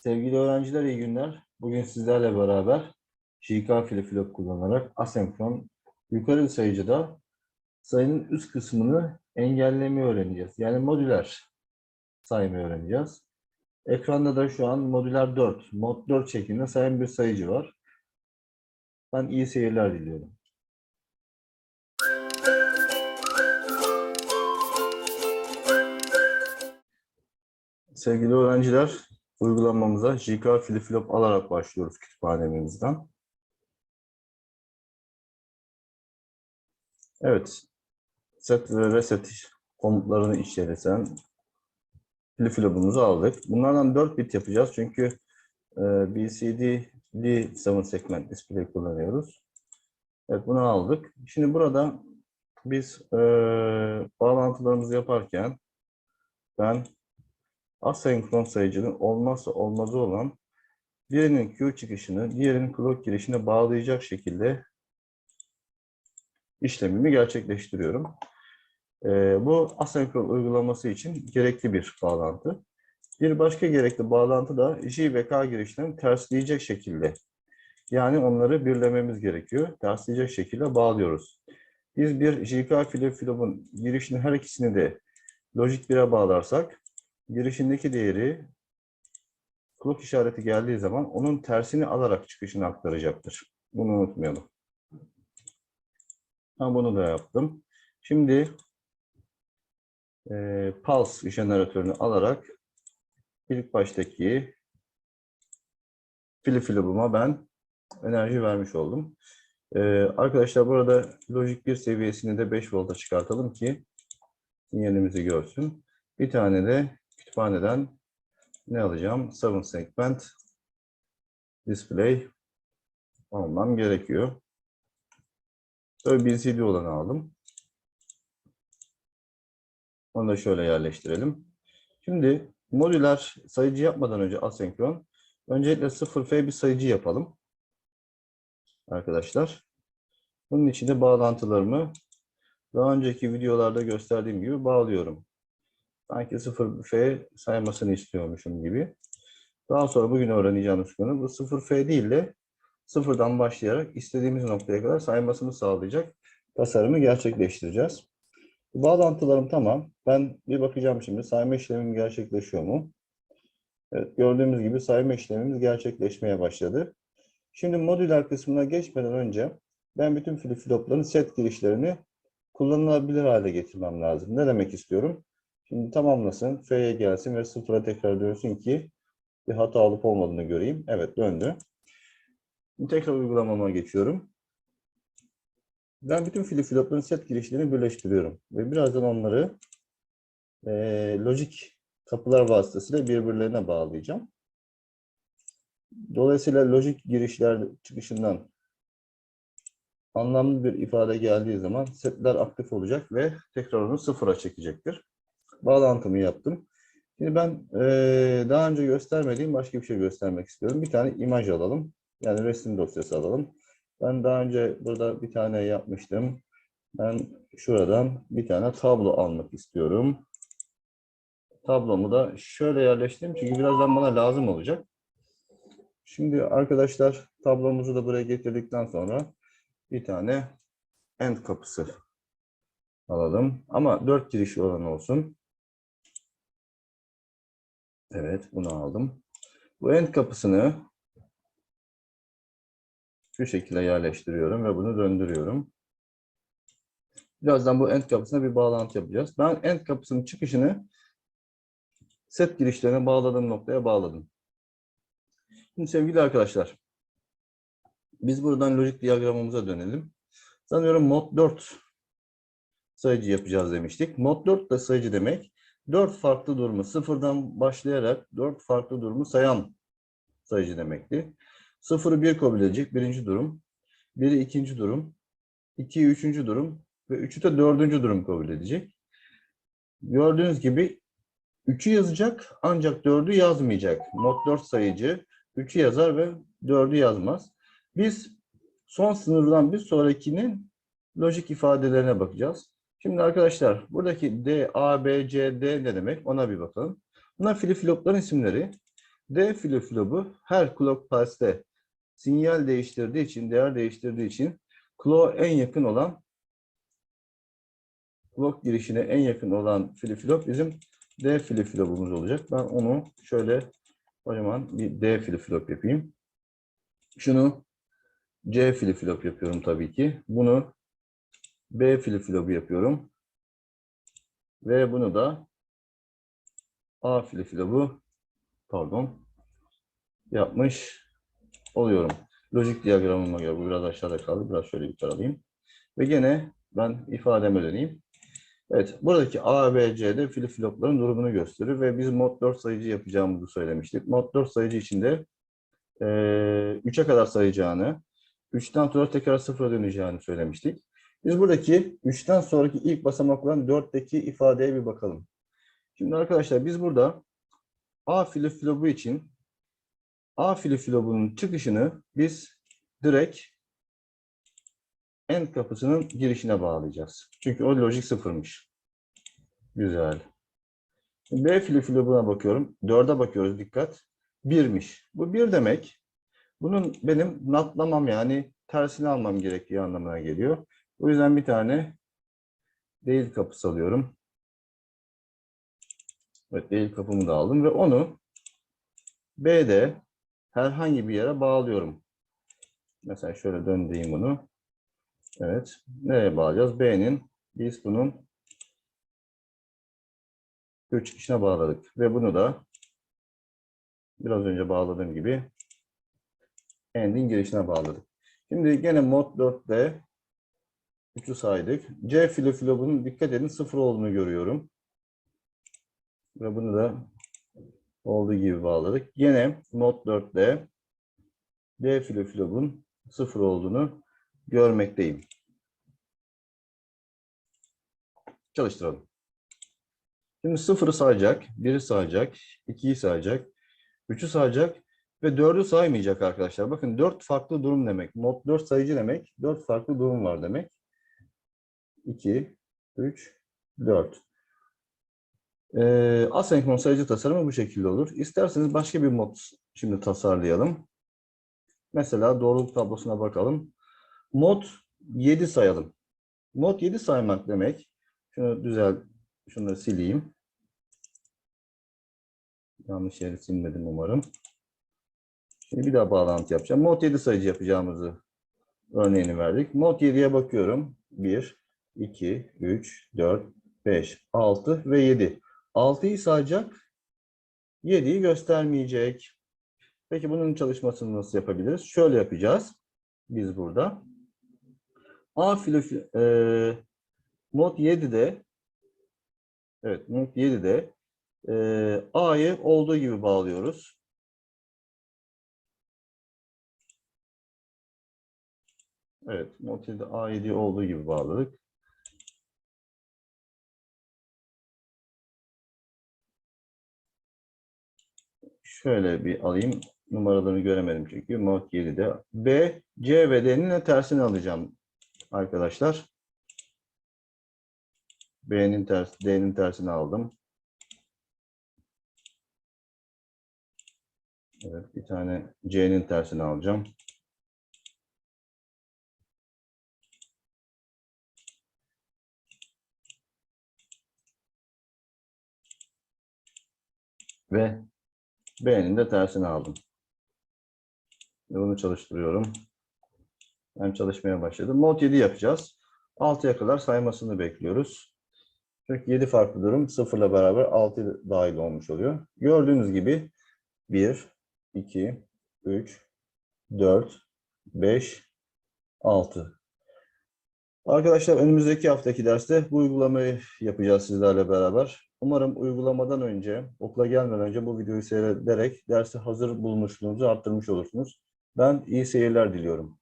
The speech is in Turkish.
Sevgili öğrenciler iyi günler. Bugün sizlerle beraber JK flip kullanarak asenkron yukarı sayıcıda sayının üst kısmını engellemeyi öğreneceğiz. Yani modüler saymayı öğreneceğiz. Ekranda da şu an modüler 4, mod 4 şeklinde sayan bir sayıcı var. Ben iyi seyirler diliyorum. Sevgili öğrenciler, uygulamamıza JK flip alarak başlıyoruz kütüphanemizden. Evet, set ve reset komutlarını içerisen flip-flop'umuzu aldık. Bunlardan 4 bit yapacağız çünkü e, BCD'li 7 segment display kullanıyoruz. Evet, bunu aldık. Şimdi burada biz e, bağlantılarımızı yaparken ben asenkron sayıcının olmazsa olmazı olan birinin Q çıkışını diğerinin clock girişine bağlayacak şekilde işlemimi gerçekleştiriyorum. Ee, bu asenkron uygulaması için gerekli bir bağlantı. Bir başka gerekli bağlantı da J ve K girişlerini tersleyecek şekilde. Yani onları birlememiz gerekiyor. Tersleyecek şekilde bağlıyoruz. Biz bir JK flip flop'un girişini her ikisini de Logic 1'e bağlarsak girişindeki değeri clock işareti geldiği zaman onun tersini alarak çıkışını aktaracaktır. Bunu unutmayalım. Ben bunu da yaptım. Şimdi e, pulse jeneratörünü alarak ilk baştaki flip flop'uma ben enerji vermiş oldum. E, arkadaşlar burada Logic 1 seviyesini de 5 volta çıkartalım ki sinyalimizi görsün. Bir tane de kütüphaneden ne alacağım? 7 segment display almam gerekiyor. Böyle bir CD olanı aldım. Onu da şöyle yerleştirelim. Şimdi modüler sayıcı yapmadan önce asenkron, öncelikle 0F bir sayıcı yapalım. Arkadaşlar. Bunun için de bağlantılarımı daha önceki videolarda gösterdiğim gibi bağlıyorum. Sanki 0F saymasını istiyormuşum gibi. Daha sonra bugün öğreneceğimiz konu bu 0F değil de sıfırdan başlayarak istediğimiz noktaya kadar saymasını sağlayacak tasarımı gerçekleştireceğiz. Bağlantılarım tamam. Ben bir bakacağım şimdi sayma işlemim gerçekleşiyor mu? Evet, gördüğümüz gibi sayma işlemimiz gerçekleşmeye başladı. Şimdi modüler kısmına geçmeden önce ben bütün flip flopların set girişlerini kullanılabilir hale getirmem lazım. Ne demek istiyorum? Şimdi tamamlasın, F'ye gelsin ve sıfıra tekrar dönsün ki bir hata olup olmadığını göreyim. Evet döndü. Şimdi tekrar uygulamama geçiyorum. Ben bütün flip flopların set girişlerini birleştiriyorum. Ve birazdan onları e, lojik kapılar vasıtasıyla birbirlerine bağlayacağım. Dolayısıyla lojik girişler çıkışından anlamlı bir ifade geldiği zaman setler aktif olacak ve tekrar onu sıfıra çekecektir. Bağlantımı yaptım. Şimdi ben e, daha önce göstermediğim başka bir şey göstermek istiyorum. Bir tane imaj alalım. Yani resim dosyası alalım. Ben daha önce burada bir tane yapmıştım. Ben şuradan bir tane tablo almak istiyorum. Tablomu da şöyle yerleştireyim çünkü birazdan bana lazım olacak. Şimdi arkadaşlar tablomuzu da buraya getirdikten sonra bir tane end kapısı alalım. Ama dört giriş olan olsun. Evet bunu aldım. Bu end kapısını şu şekilde yerleştiriyorum ve bunu döndürüyorum. Birazdan bu end kapısına bir bağlantı yapacağız. Ben end kapısının çıkışını set girişlerine bağladığım noktaya bağladım. Şimdi sevgili arkadaşlar, biz buradan lojik diyagramımıza dönelim. Sanıyorum mod 4 sayıcı yapacağız demiştik. Mod 4 da sayıcı demek. 4 farklı durumu sıfırdan başlayarak 4 farklı durumu sayan sayıcı demekti. Sıfırı 1 kabul edecek birinci durum. 1'i ikinci durum. 2'yi üçüncü durum. Ve 3'ü de dördüncü durum kabul edecek. Gördüğünüz gibi 3'ü yazacak ancak 4'ü yazmayacak. Mod 4 sayıcı 3'ü yazar ve 4'ü yazmaz. Biz son sınırdan bir sonrakinin lojik ifadelerine bakacağız. Şimdi arkadaşlar buradaki D, A, B, C, D ne demek ona bir bakalım. Bunlar flip flopların isimleri. D flip-flop'u her clock pulse'de sinyal değiştirdiği için, değer değiştirdiği için clock'a en yakın olan clock girişine en yakın olan flip-flop bizim D flip-flop'umuz olacak. Ben onu şöyle kocaman bir D flip-flop yapayım. Şunu C flip-flop yapıyorum tabii ki. Bunu B flip-flop'u yapıyorum. Ve bunu da A flip-flop'u pardon yapmış oluyorum. Lojik diyagramıma göre bu biraz aşağıda kaldı. Biraz şöyle yukarı alayım. Ve gene ben ifademe döneyim. Evet, buradaki A, B, C'de flip-flopların durumunu gösterir ve biz mod 4 sayıcı yapacağımızı söylemiştik. Mod 4 sayıcı içinde 3'e kadar sayacağını, 3'ten sonra tekrar sıfıra döneceğini söylemiştik. Biz buradaki 3'ten sonraki ilk basamak olan 4'teki ifadeye bir bakalım. Şimdi arkadaşlar biz burada A flip-flopu için A flip-flopunun çıkışını biz direkt end kapısının girişine bağlayacağız. Çünkü o lojik sıfırmış. Güzel. B flip-flopuna bakıyorum. 4'e bakıyoruz dikkat. 1'miş. Bu 1 demek. Bunun benim natlamam yani tersini almam gerektiği anlamına geliyor. O yüzden bir tane değil kapısı alıyorum. Evet değil kapımı da aldım ve onu B'de herhangi bir yere bağlıyorum. Mesela şöyle döndüreyim bunu. Evet. Nereye bağlayacağız? B'nin biz bunun Q çıkışına bağladık. Ve bunu da biraz önce bağladığım gibi end'in girişine bağladık. Şimdi gene mod 4'te 3'ü saydık. C flip-flop'un dikkat edin sıfır olduğunu görüyorum. Ve bunu da olduğu gibi bağladık. Yine mod 4'te D flip-flop'un sıfır olduğunu görmekteyim. Çalıştıralım. Şimdi sıfırı sayacak, biri sayacak, ikiyi sayacak, üçü sayacak ve dördü saymayacak arkadaşlar. Bakın dört farklı durum demek. Mod 4 sayıcı demek. Dört farklı durum var demek. 2, 3, 4. Ee, asenkron sayıcı tasarımı bu şekilde olur. İsterseniz başka bir mod şimdi tasarlayalım. Mesela doğruluk tablosuna bakalım. Mod 7 sayalım. Mod 7 saymak demek. Şunu düzel, şunları sileyim. Yanlış yeri silmedim umarım. Şimdi bir daha bağlantı yapacağım. Mod 7 sayıcı yapacağımızı örneğini verdik. Mod 7'ye bakıyorum. 1, 2, 3, 4, 5, 6 ve 7. 6'yı sayacak, 7'yi göstermeyecek. Peki bunun çalışmasını nasıl yapabiliriz? Şöyle yapacağız. Biz burada. A filo, e, mod 7'de evet mod 7'de e, A'yı olduğu gibi bağlıyoruz. Evet, mod 7'de A7'yi olduğu gibi bağladık. Şöyle bir alayım. Numaralarını göremedim çünkü. Mod 7'de. B, C ve D'nin tersini alacağım arkadaşlar. B'nin tersi, D'nin tersini aldım. Evet, bir tane C'nin tersini alacağım. Ve B'nin de tersini aldım. Bunu çalıştırıyorum. Ben çalışmaya başladım. Mod 7 yapacağız. 6'ya kadar saymasını bekliyoruz. Çünkü 7 farklı durum 0 ile beraber 6 dahil olmuş oluyor. Gördüğünüz gibi 1, 2, 3, 4, 5, 6. Arkadaşlar önümüzdeki haftaki derste bu uygulamayı yapacağız sizlerle beraber. Umarım uygulamadan önce, okula gelmeden önce bu videoyu seyrederek dersi hazır bulmuşluğunuzu arttırmış olursunuz. Ben iyi seyirler diliyorum.